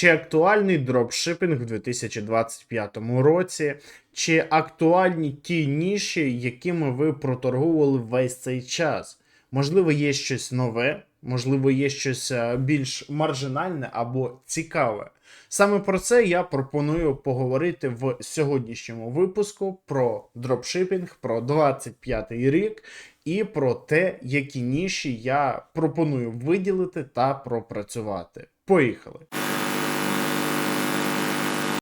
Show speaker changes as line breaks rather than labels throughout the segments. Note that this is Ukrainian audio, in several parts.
Чи актуальний дропшипінг в 2025 році, чи актуальні ті ніші, якими ви проторгували весь цей час? Можливо, є щось нове, можливо, є щось е, більш маржинальне або цікаве. Саме про це я пропоную поговорити в сьогоднішньому випуску про дропшипінг, про 25 рік і про те, які ніші я пропоную виділити та пропрацювати. Поїхали!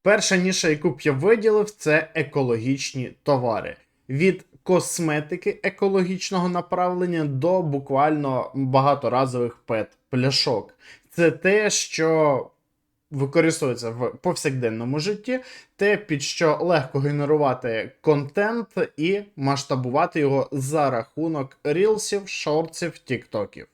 Перша ніша, яку б я виділив, це екологічні товари. Від косметики екологічного направлення до буквально багаторазових пет-пляшок. Це те, що використовується в повсякденному житті, те, під що легко генерувати контент і масштабувати його за рахунок рілсів, шортсів, тіктоків.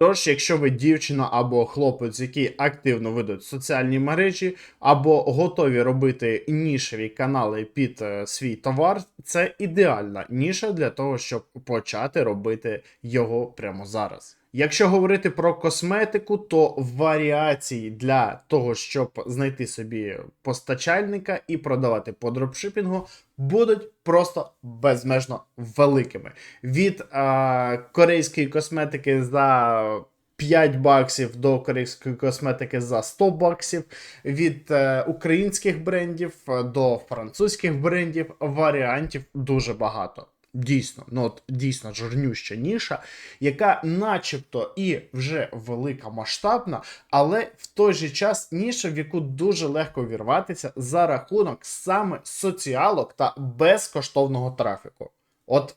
Тож, якщо ви дівчина або хлопець, які активно ведуть соціальні мережі, або готові робити нішеві канали під е, свій товар, це ідеальна ніша для того, щоб почати робити його прямо зараз. Якщо говорити про косметику, то варіації для того, щоб знайти собі постачальника і продавати по дропшипінгу, будуть просто безмежно великими. Від е, корейської косметики за 5 баксів до корейської косметики за 100 баксів, від е, українських брендів е, до французьких брендів варіантів дуже багато. Дійсно, ну от дійсно жирнюща ніша, яка начебто і вже велика масштабна, але в той же час ніша, в яку дуже легко вірватися за рахунок саме соціалок та безкоштовного трафіку. От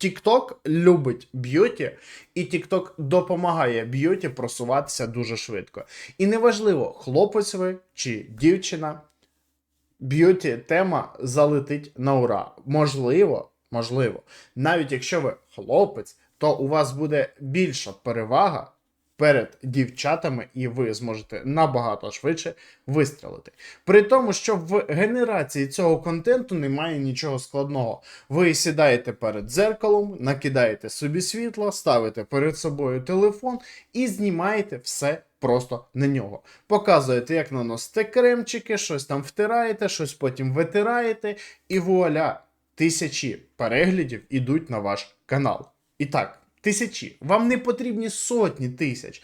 TikTok любить б'юті, і TikTok допомагає б'юті просуватися дуже швидко. І неважливо, хлопець ви чи дівчина, б'юті тема залетить на ура. Можливо, можливо, навіть якщо ви хлопець, то у вас буде більша перевага перед дівчатами, і ви зможете набагато швидше вистрелити. При тому, що в генерації цього контенту немає нічого складного. Ви сідаєте перед дзеркалом, накидаєте собі світло, ставите перед собою телефон і знімаєте все просто на нього. Показуєте, як наносите кремчики, щось там втираєте, щось потім витираєте, і вуаля, тисячі переглядів ідуть на ваш канал. І так. Тисячі. Вам не потрібні сотні тисяч.